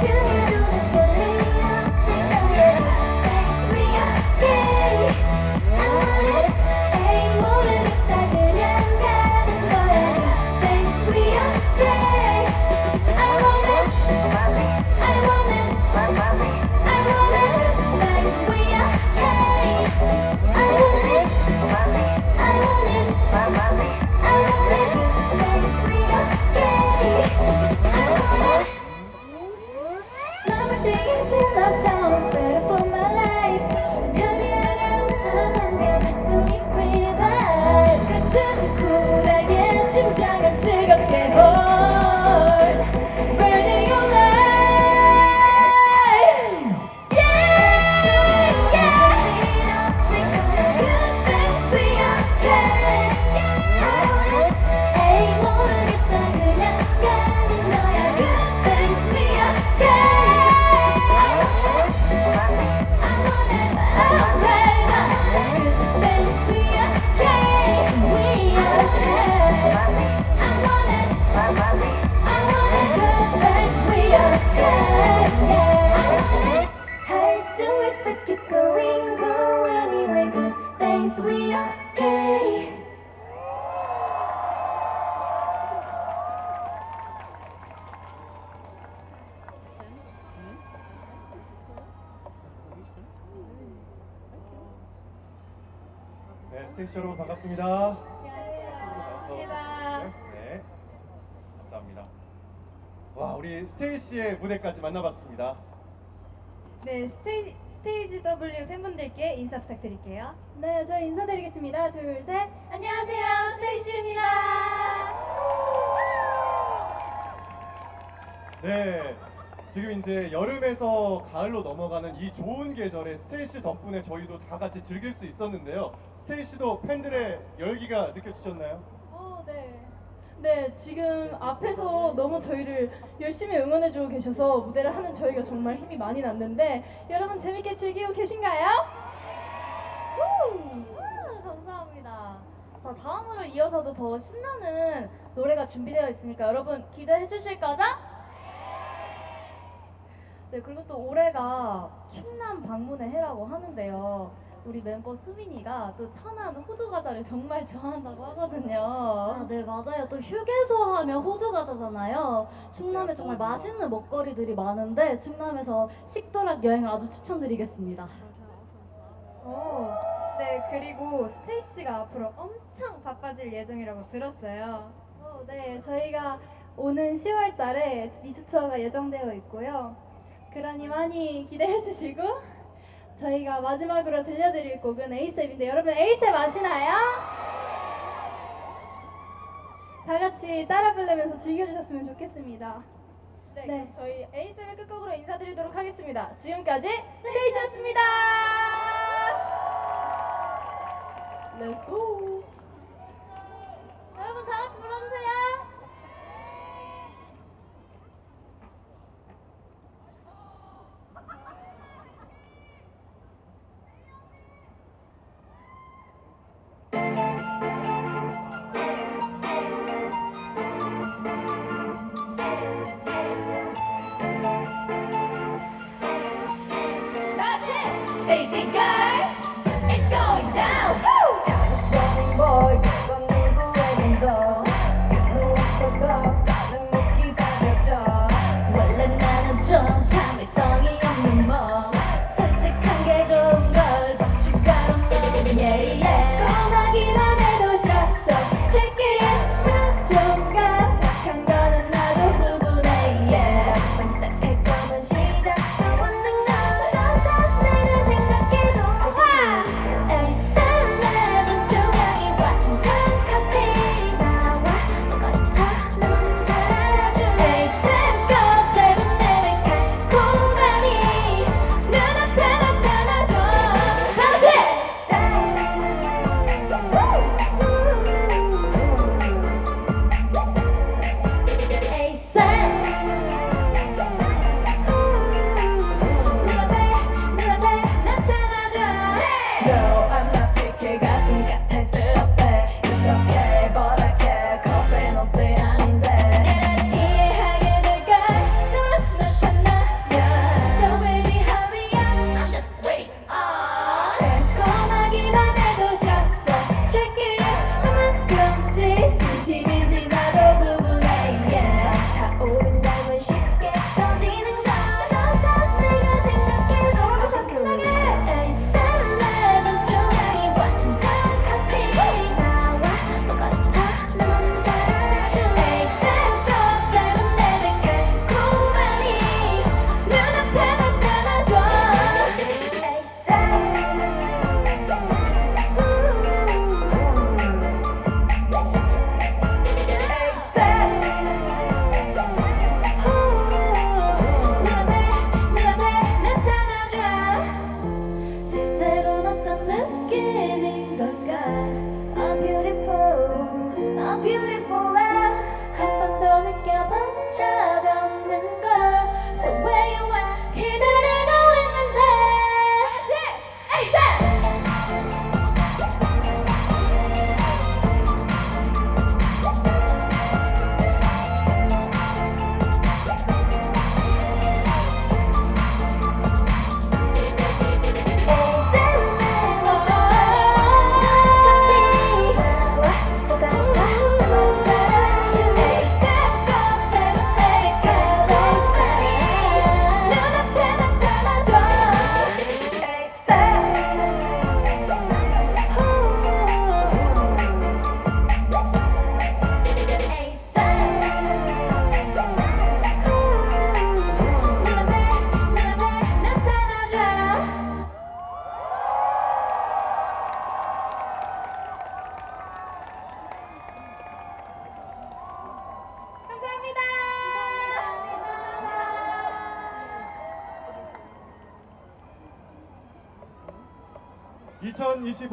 天 네, 스테이시 여러분 반갑습니다. 반갑습니다. 네, 감사합니다. 와, 우리 스테이시의 무대까지 만나봤습니다. 네, 스테이지, 스테이지 W 팬분들께 인사 부탁드릴게요. 네, 저희 인사드리겠습니다. 둘, 셋. 안녕하세요, 스테이시입니다. 네, 지금 이제 여름에서 가을로 넘어가는 이 좋은 계절에 스테이시 덕분에 저희도 다 같이 즐길 수 있었는데요. 스테이시도 팬들의 열기가 느껴지셨나요? 지금 앞에서 너무 저희를 열심히 응원해주고 계셔서 무대를 하는 저희가 정말 힘이 많이 났는데 여러분 재밌게 즐기고 계신가요? 아, 감사합니다. 자, 다음으로 이어서도 더 신나는 노래가 준비되어 있으니까 여러분 기대해 주실 거죠? 네, 그리고 또 올해가 충남 방문의 해라고 하는데요. 우리 멤버 수빈이가 또 천안 호두 과자를 정말 좋아한다고 하거든요. 아, 네 맞아요. 또 휴게소 하면 호두 과자잖아요. 충남에 정말 맛있는 먹거리들이 많은데 충남에서 식도락 여행을 아주 추천드리겠습니다. 어, 네, 그리고 스테이 씨가 앞으로 엄청 바빠질 예정이라고 들었어요. 어, 네, 저희가 오는 10월 달에 미주 투어가 예정되어 있고요. 그러니 많이 기대해 주시고 저희가 마지막으로 들려드릴 곡은 에이셉인데 여러분 에이셉 아시나요? 다 같이 따라 부르면서 즐겨주셨으면 좋겠습니다. 네, 그럼 저희 에이셉의 끝곡으로 인사드리도록 하겠습니다. 지금까지 스테이시였습니다. Let's go. 2025